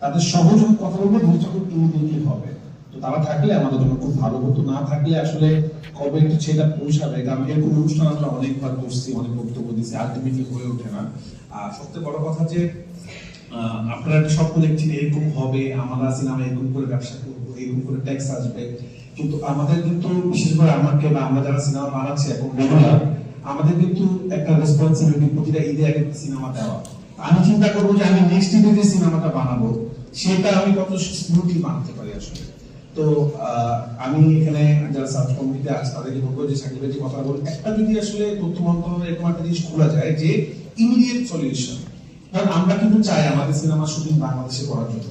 তাদের সহযোগ কথা বলব ভবিষ্যৎ খুব ইমিডিয়েটলি হবে। তো তারা থাকলে আমাদের জন্য খুব ভালো হতো। না থাকলে আসলে কবে একটু সেটা পৌঁছাবে? কারণ এরকম অনুষ্ঠান আমরা অনেকবার করছি, অনেক বক্তব্য দিচ্ছি আলটিমেটলি হয়ে ওঠে না। আর সবচেয়ে বড় কথা যে আপনারা একটা স্বপ্ন দেখছেন, এরকম হবে, আমরা সিনেমা এরকম করে ব্যবসা করব, এরকম করে ট্যাক্স আসবে। কিন্তু আমাদের কিন্তু, বিশেষ করে আমাকে বা আমরা যারা সিনেমা বানাচ্ছি এখন আমাদের কিন্তু একটা রেসপন্সিবিলিটি প্রতিটা ঈদে একটা সিনেমা দেওয়া। আমি চিন্তা করব যে আমি নেক্সট ঈদে যে সিনেমাটা বানাবো। সেটা আমি কত স্মুথলি বানাতে পারি আসলে। তো আমি এখানে যারা সার্চ কমিটিতে আছে, তাদেরকে বলব যে সাকিবের যে কথা বলি একটা যদি আসলে তথ্য মন্ত্রণালয় এরকম একটা জিনিস খোলা যায় যে ইমিডিয়েট সলিউশন কারণ আমরা কিন্তু চাই আমাদের সিনেমা শুটিং বাংলাদেশে করার জন্য।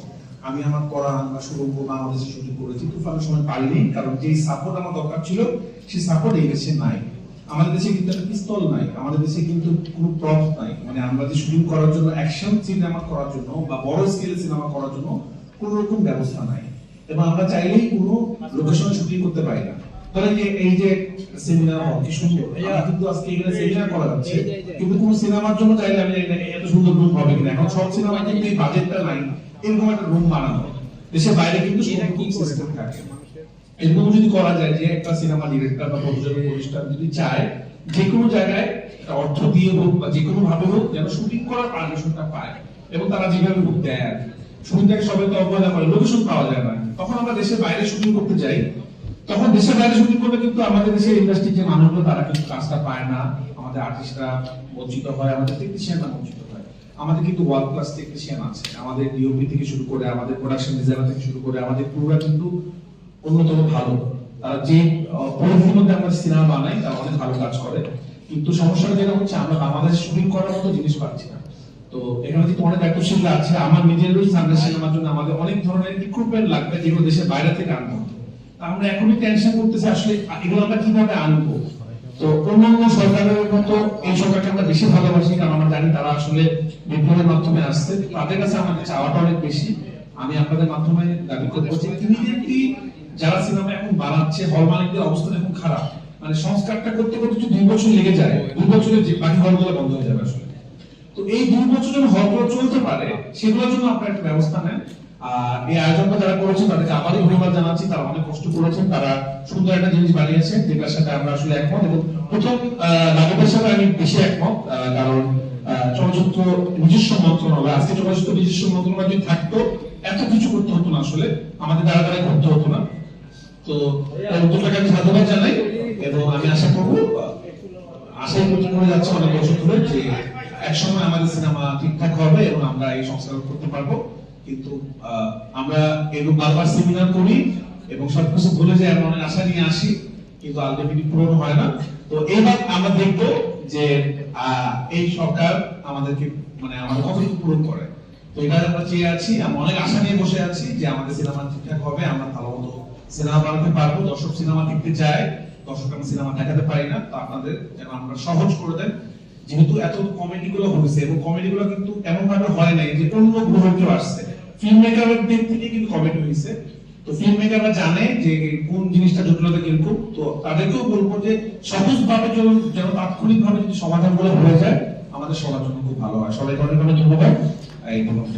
আমি আমার করা আমরা শুরু বাংলাদেশে শুটিং করেছি তুফানের সময় পারিনি কারণ যেই সাপোর্ট আমার দরকার ছিল, সেই সাপোর্ট এই দেশে নাই। আমাদের দেশে কিন্তু একটা পিস্তল নাই আমাদের দেশে কিন্তু কোনো প্রপ নাই। মানে আমরা যে শুটিং করার জন্য অ্যাকশন সিনেমা করার জন্য বা বড় স্কেলে সিনেমা করার জন্য কোনো রকম ব্যবস্থা নাই। এবং আমরা চাইলেই কোনো লোকেশনে শুটিং করতে পারি না। ধরেন যে এই যে সেমিনার হল কি সুন্দর। কিন্তু আজকে এখানে সেমিনার করা যাচ্ছে কিন্তু কোনো সিনেমার জন্য চাইলে আমি এত সুন্দর রুম হবে কিনা? এখন সব সিনেমা কিন্তু এই বাজেটটা নাই। এরকম একটা রুম বানানো। দেশের বাইরে কিন্তু সেরকম সিস্টেম থাকে। এরকম যদি করা যায় যে একটা সিনেমা ডিরেক্টর বা প্রতিষ্ঠান যদি চায়, যে কোনো জায়গায় অর্থ দিয়ে হোক বা যে কোনো ভাবে হোক, যেন শুটিং করার পারমিশনটা পায় এবং তারা যেভাবে হোক দেয়। সবাই তো অবহেলা করে লোকেশন পাওয়া যায় না। তখন আমরা দেশের বাইরে শুটিং করতে যাই। তখন দেশের বাইরে শুটিং কিন্তু আমাদের দেশের ইন্ডাস্ট্রির যে মানুষগুলো, তারা কিন্তু কাজটা পায় না। আমাদের আর্টিস্টরা বঞ্চিত হয়, আমাদের টেকনিশিয়ানরা বঞ্চিত হয়। আমাদের কিন্তু ওয়ার্ল্ড ক্লাস টেকনিশিয়ান আছে। আমাদের ডিওপি থেকে শুরু করে, আমাদের প্রোডাকশন ডিজাইনার থেকে শুরু করে, আমাদের পুরোটা কিন্তু অন্যতম ভালো। যে পরিধির মধ্যে আমরা সিনেমা বানাই, তারা অনেক ভালো কাজ করে। কিন্তু সমস্যাটা যেটা হচ্ছে, আমরা বাংলাদেশে শুটিং করার মতো জিনিস পাচ্ছি না। তো এখানে যেহেতু অনেক দায়িত্বশীল আছে, আমার নিজেরই সানডে সিনেমার জন্য আমাদের অনেক ধরনের ইকুইপমেন্ট লাগবে যেগুলো দেশের বাইরে থেকে আনতে তা আমরা এখনই টেনশন করতেছি, আসলে এগুলো আমরা কীভাবে আনব? তো অন্যান্য সরকারের মতো এই সরকারকে আমরা বেশি ভালোবাসি, কারণ আমরা জানি তারা আসলে বিপ্লবের মাধ্যমে আসছে। তাদের কাছে আমাদের চাওয়াটা অনেক বেশি। আমি আপনাদের মাধ্যমে দাবি করব যে ইমিডিয়েটলি যারা সিনেমা এখন বানাচ্ছে, হল মালিকদের অবস্থা এখন খারাপ। মানে সংস্কারটা করতে করতে দুই বছর লেগে যায়। দুই বছরে যে বাকি হলগুলো বন্ধ হয়ে যাবে আসলে। তো এই দুই বছর যেন হলগুলো চলতে পারে, সেগুলোর জন্য আপনারা একটা ব্যবস্থা নেন। আর এই আয়োজনটা যারা করেছেন, তাদেরকে আবারও ধন্যবাদ জানাচ্ছি। তারা অনেক কষ্ট করেছেন, তারা সুন্দর একটা জিনিস বানিয়েছে। যেটার সাথে আমরা আসলে একমত এবং প্রথম রাঘবের সাথে আমি বেশি একমত কারণ চলচ্চিত্র নিজস্ব মন্ত্রণালয়, আজকে চলচ্চিত্র নিজস্ব মন্ত্রণালয় যদি থাকতো, এত কিছু করতে হতো না আসলে। আমাদের দ্বারা দ্বারা করতে হতো না। তো উদ্যোগটাকে আমি সাধুবাদ জানাই এবং আমি আশা করব, আশাই করে যাচ্ছে অনেক বছর ধরে যে একসময় আমাদের সিনেমা ঠিকঠাক হবে এবং আমরা এই সংস্কার করতে পারব। কিন্তু আমরা এরকম বারবার সেমিনার করি এবং সবকিছু ভুলে যাই আমরা অনেক আশা নিয়ে আসি, কিন্তু আলটিমেটলি পূরণ হয় না। তো এইবার আমরা দেখব যে এই সরকার আমাদেরকে মানে আমাদের কতটুকু পূরণ করে। তো এটা আমরা চেয়ে আছি আমরা অনেক আশা নিয়ে বসে আছি যে আমাদের সিনেমা ঠিকঠাক হবে, আমরা ভালো সিনেমা বানাতে পারব, দর্শক সিনেমা দেখতে চায়, দর্শক আমরা সিনেমা দেখাতে পারি না, তো আপনাদের যেন আমরা সহজ করে দেন। যেহেতু এত কমেডি গুলো হয়েছে, এবং কমেডি গুলো কিন্তু এমন ভাবে হয় নাই যে অন্য গ্রহ কেউ আসছে। ফিল্ম মেকারের দিক থেকে কিন্তু কমেডি হয়েছে। তো ফিল্ম মেকাররা জানে যে কোন জিনিসটা জটিলতা কীরকম, তো তাদেরকেও বলব যে সহজ ভাবে যেন যেন তাৎক্ষণিক ভাবে যদি সমাধানগুলো হয়ে যায়, আমাদের সবার জন্য খুব ভালো হয়। সবাইকে অনেক অনেক ধন্যবাদ। এই ধন্যবাদ